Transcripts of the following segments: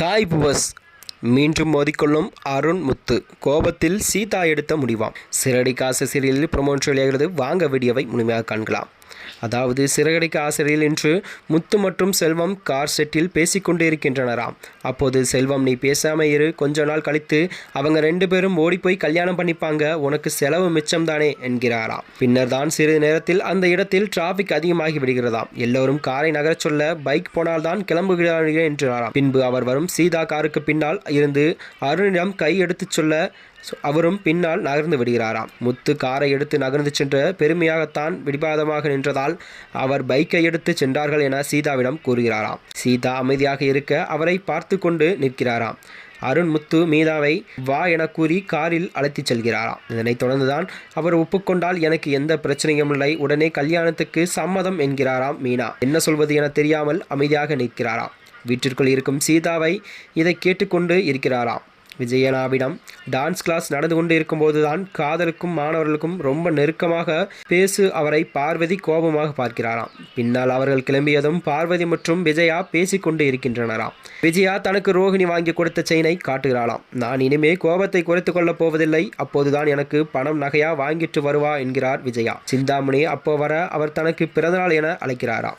Hi புவஸ். மீண்டும் மோதிக்கொள்ளும் அருண் முத்து. கோபத்தில் சீதா எடுத்த முடிவாம். சிரடி காசு சீரியலில் ப்ரொமோஷன் வெளியாகிறது. வாங்க வீடியோவை முழுமையாக காண்கலாம். அதாவது சிறகடிக்க ஆசிரியர் என்று முத்து மற்றும் செல்வம் கார் செட்டில் பேசிக்கொண்டு இருக்கின்றனராம் அப்போது செல்வம் நீ பேசாம இரு கொஞ்ச நாள் கழித்து அவங்க ரெண்டு பேரும் ஓடிப்போய் கல்யாணம் பண்ணிப்பாங்க உனக்கு செலவு மிச்சம்தானே என்கிறாராம். பின்னர் தான் சிறிது நேரத்தில் அந்த இடத்தில் டிராபிக் அதிகமாகி விடுகிறதாம். எல்லோரும் காரை நகரச் சொல்ல பைக் போனால்தான் கிளம்புகிறார்கள் என்றாராம். பின்பு அவர் வரும் சீதா காருக்கு பின்னால் இருந்து அருணிடம் கை எடுத்துச் சொல்ல அவரும் பின்னால் நகர்ந்து விடுகிறாராம். முத்து காரை எடுத்து நகர்ந்து சென்ற பெருமையாகத்தான் விடிபாதமாக நின்றதால் அவர் பைக்கை எடுத்து சென்றார்கள் என சீதாவிடம் கூறுகிறாராம். சீதா அமைதியாக இருக்க அவரை பார்த்து கொண்டு நிற்கிறாராம். அருண் முத்து மீதாவை வா என கூறி காரில் அழைத்துச் செல்கிறாராம். இதனைத் தொடர்ந்துதான் அவர் ஒப்புக்கொண்டால் எனக்கு எந்த பிரச்சனையும் இல்லை. உடனே கல்யாணத்துக்கு சம்மதம் என்கிறாராம் மீனா. என்ன சொல்வது என தெரியாமல் அமைதியாக நிற்கிறாராம். வீட்டிற்குள் இருக்கும் சீதாவை இதை கேட்டுக்கொண்டு இருக்கிறாராம். விஜயனாவிடம். டான்ஸ் கிளாஸ் நடந்து கொண்டு இருக்கும்போதுதான் காதலுக்கும் மாணவர்களுக்கும் ரொம்ப நெருக்கமாக பேசு அவரை பார்வதி கோபமாக பார்க்கிறாராம். பின்னால் அவர்கள் கிளம்பியதும் பார்வதி மற்றும் விஜயா பேசிக்கொண்டு இருக்கின்றனராம். விஜயா தனக்கு ரோகிணி வாங்கி கொடுத்த செயினை காட்டுகிறாளாம். நான் இனிமே கோபத்தை குறைத்து கொள்ளப் போவதில்லை. அப்போதுதான் எனக்கு பணம் நகையா வாங்கிட்டு வருவா என்கிறார் விஜயா. சிந்தாமணி அப்போ வர அவர் தனக்கு பிறந்தநாள் என அழைக்கிறாராம்.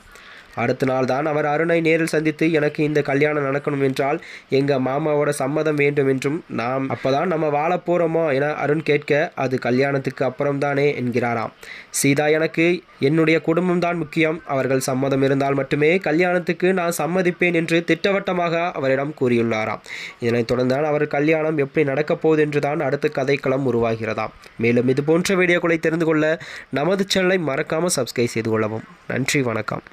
அடுத்த நாள் தான் அவர் அருணை நேரில் சந்தித்து எனக்கு இந்த கல்யாணம் நடக்கணும் என்றால் எங்கள் மாமாவோட சம்மதம் வேண்டும் என்றும் நாம் அப்போதான் நம்ம வாழ போகிறோமோ என அருண் கேட்க அது கல்யாணத்துக்கு அப்புறம் தானே என்கிறாராம். சீதா எனக்கு என்னுடைய குடும்பம் தான் முக்கியம். அவர்கள் சம்மதம் இருந்தால் மட்டுமே கல்யாணத்துக்கு நான் சம்மதிப்பேன் என்று திட்டவட்டமாக அவரிடம் கூறியுள்ளாராம். இதனைத் தொடர்ந்தான் அவர் கல்யாணம் எப்படி நடக்கப் போகுது என்று தான் அடுத்த கதைக்களம் உருவாகிறதாம். மேலும் இது போன்ற வீடியோக்களை தெரிந்து கொள்ள நமது சேனலை மறக்காமல் சப்ஸ்கிரைப் செய்து கொள்ளவும். நன்றி வணக்கம்.